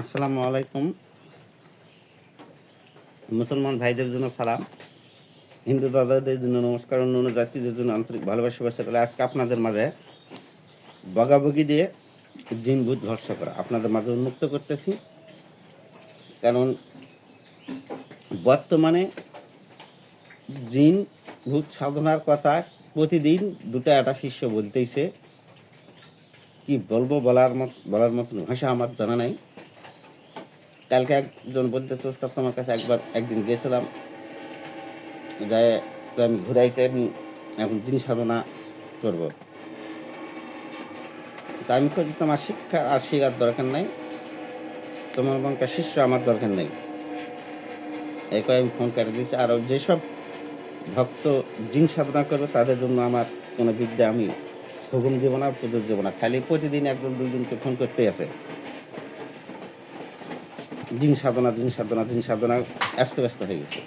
আসসালামু আলাইকুম। মুসলমান ভাইদের জন্য সালাম। হিন্দু দাদাদের জন্য নমস্কার অন্য অন্য জাতিদের জন্য আন্তরিক ভালোবাসা, শুভেচ্ছা। করে আজকে আপনাদের মাঝে বগাবগি দিয়ে জিন ভূত ভরসা করা। আপনাদের মাঝে উন্মুক্ত করতেছি। কারণ বর্তমানে জিন ভূত সাধনার কথা প্রতিদিন দুটা একটা শিষ্য বলতেইছে। কি বলব বলার মত বলার মতন ভাষা আমার জানা নাই। কালকে একজন বলতে চোস্তাব তোমার কাছে একবার একদিন গেছিলাম। যাই তো আমি ঘুরাইতে আমি এখন জিনিস সাধনা করব। তা আমি কই তোমার শিক্ষা আর শেখার দরকার নাই, তোমার মনকার শিষ্য আমার দরকার নেই। এই আমি ফোন করে দিয়েছি, আর যেসব ভক্ত জিন সাধনা করবে, তাদের জন্য আমার কোনো বিদ্যা আমি হুকুম দেবো না পুজোর দেবো না। খালি প্রতিদিন একজন, দুইজনকে ফোন করতে আছে। দিন সাধনা দিন সাধনা দিন সাধনা, ব্যস্ত ব্যস্ত হয়ে গেছে।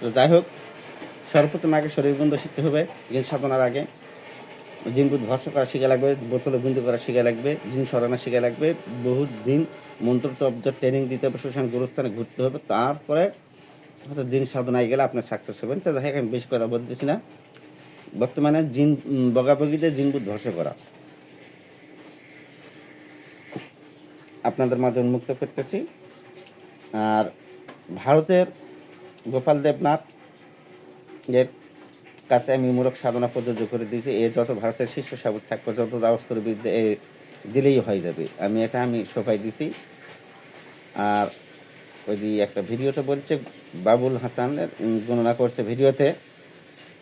তো যাই হোক, সর্বপ্রথম আগে শরীর বন্ধ শিখতে হবে, দিন সাধনার আগে। জিন বুধ ভৎস করা শিখে লাগবে বোতলে বন্ধু করা শিখে লাগবে জিন সরানা শিখে লাগবে, বহুত দিন মন্ত্র তব্দ ট্রেনিং দিতে হবে, শ্মশান গুরুস্থানে ঘুরতে হবে, তারপরে হয়তো জিন সাধনায় গেলে আপনার সাকসেস হবেন তো যাই হোক, আমি বেশি করে বলতেছি না। বর্তমানে জিন বগাবগিতে জিন বুধ ভৎস করা। আপনাদের মাঝে উন্মুক্ত করতেছি। আর ভারতের গোপাল দেবনাথ এর কাছে আমি মূলক সাধনা প্রযোজ্য করে দিয়েছি। এ যত ভারতের শীর্ষ সাবুক থাকবে, যত দাবস্তর বিদ্যা দিলেই হয়ে যাবে। আমি এটা আমি সবাই দিছি। আর ওই যে একটা ভিডিওতে বলছে, বাবুল হাসানের গণনা করছে ভিডিওতে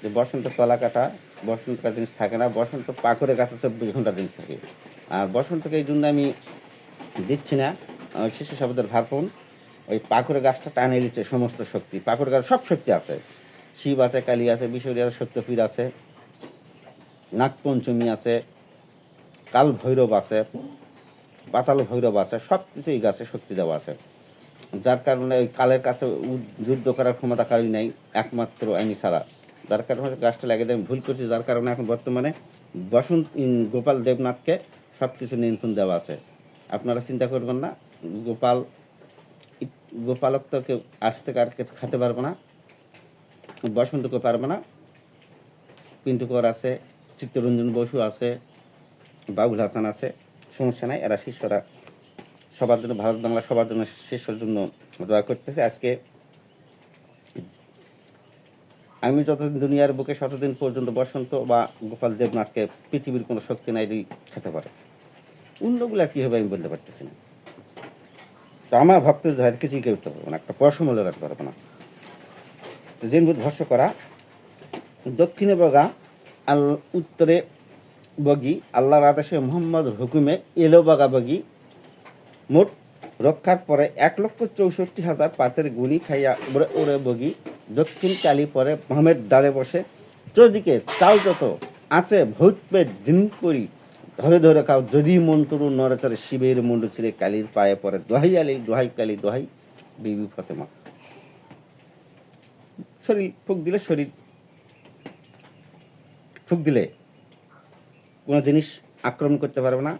যে বসন্ত তলা কাটা বসন্ত জিনিস থাকে না, বসন্ত পাখরে গাছে চব্বিশ ঘণ্টা জিনিস থাকে। আর বসন্তকে এই জন্য আমি দিচ্ছি না। শিশু শব্দের ভারপন ওই পাখরে গাছটা টানে নিচ্ছে সমস্ত শক্তি। পাখরে গাছ সব শক্তি আছে। শিব আছে, কালী আছে বিশ্বরিয়ার সত্যপীর আছে। নাগপঞ্চমী আছে। কাল ভৈরব আছে। পাতাল ভৈরব আছে। সব কিছুই গাছে শক্তি দেওয়া আছে। যার কারণে ওই কালের কাছে যুদ্ধ করার ক্ষমতা কারই নাই। একমাত্র আমি ছাড়া। যার কারণে গাছটা লাগিয়ে আমি ভুল করছি। যার কারণে এখন বর্তমানে বসন্ত গোপাল দেবনাথকে সব কিছু নিয়ন্ত্রণ দেওয়া আছে। আপনারা চিন্তা করবেন না, গোপাল গোপালক তো কেউ আজ থেকে আর খেতে পারবে না, বসন্তকে পারবে না, পিন্টু কর আছে, চিত্তরঞ্জন বসু আছে, বাবুল হাসান আছে, সমস্যা নাই, এরা শিষ্যরা। সবার জন্য, ভারত বাংলা সবার জন্য শিষ্যর জন্য দোয়া করতেছে। আজকে আমি যতদিন দুনিয়ার বুকে শতদিন পর্যন্ত বসন্ত বা গোপাল দেবনাথকে পৃথিবীর কোনো শক্তি নাই খেতে পারে। অন্যগুলা কী হবে আমি বলতে পারতেছি না। তো আমার ভক্তদের হয়তো কিছুই করতে পারব না একটা পশমূল্য রাখতে পারব না। তো জেনবুধ ভস্য করা, দক্ষিণে বগা আল উত্তরে বগি, আল্লাহর আদেশে মোহাম্মদ হুকুমে এলো বগা বগি, মোট রক্ষার পরে এক লক্ষ চৌষট্টি হাজার পাতের গুলি খাইয়া উড়ে উড়ে বগি, দক্ষিণ কালি পরে মোহামের ডালে বসে, চৌদিকে চাল যত আছে ভূত পেট দিন করি ধরে ধরে খাও যদি মন্ত্র নড়াচড়ে শিবের মুন্ডু ছিঁড়ে কালির পায়ে পরে দোহাই আলি, দোহাই কালি, দোহাই বিবি ফতেমা। শরীর ফুক দিলে শরীর, ফুক দিলে কোনো জিনিস আক্রমণ করতে পারবে না।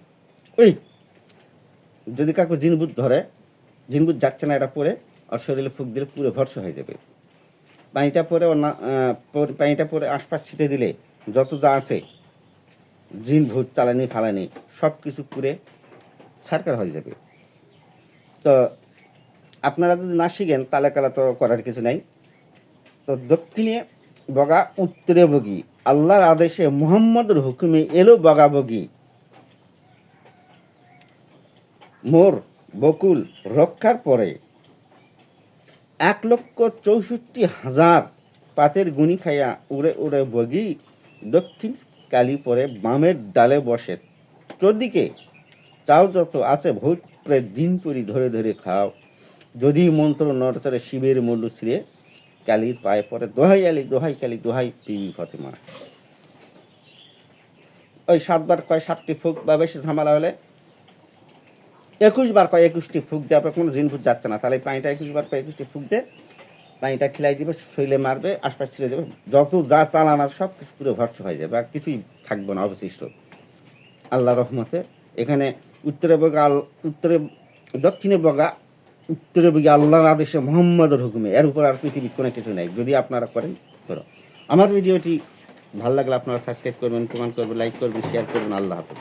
ওই, যদি কাকু জিনবুত ধরে, জিনবুত যাচ্ছে না এটা পরে, আর শরীরে ফুক দিলে পুরো ভর্ষ হয়ে যাবে। পানিটা পর- পানিটা পরে আশপাশ ছিটে দিলে যত যা আছে জিন, ভূত, চালানি, ফালানি সব কিছু করে সারকার হয়ে যাবে। তো আপনারা যদি না শিখেন তাহলে কালা তো করার কিছু নাই। তো দক্ষিণে বগা, উত্তরে বগি। আল্লাহর আদেশে মুহাম্মদের হুকুমে এলো বগা বগি। মোর, বকুল রক্ষার পরে এক লক্ষ চৌষট্টি হাজার পাতের গুণি খাইয়া উড়ে উড়ে বগি দক্ষিণ কালি পরে বামের ডালে বসে। চোদ্দিকে চাও যত আছে ভূত দিন পুরি ধরে ধরে খাও। যদি মন্ত্র নড়চড়ে শিবের মল্লু ছিঁড়ে কালির পায়ে পরে দোহাই আলি, দোহাই কালি, দোহাই পিবি ফতেমা। ওই সাতবার কয় সাতটি ফুক বা বেশি ঝামেলা হলে একুশ বার কয় একুশটি ফুক দেওয়ার পর কোনো জিন ভূত যাচ্ছে না। তাহলে পানিটা একুশ বার কয় একুশটি ফুক দে। পানিটা খিলাই দিবে শৈলে মারবে, আশপাশ ছিঁড়ে দেবে। যত যা চালানার সব কিছু পুরো ভর্ষ হয়ে যাবে, আর কিছুই থাকবে না, অবশিষ্ট। আল্লাহ রহমতে এখানে উত্তরে বগাল উত্তরে দক্ষিণে বগা, উত্তরে বগা আল্লাহর আদেশে মোহাম্মদের হুকুমে। এর উপর আর পৃথিবীর কোনো কিছু নেই। যদি আপনারা করেন, করো। আমার ভিডিওটি ভালো লাগলে আপনারা সাবস্ক্রাইব করবেন কমেন্ট করবেন লাইক করবেন শেয়ার করবেন। আল্লাহ হাফেজ।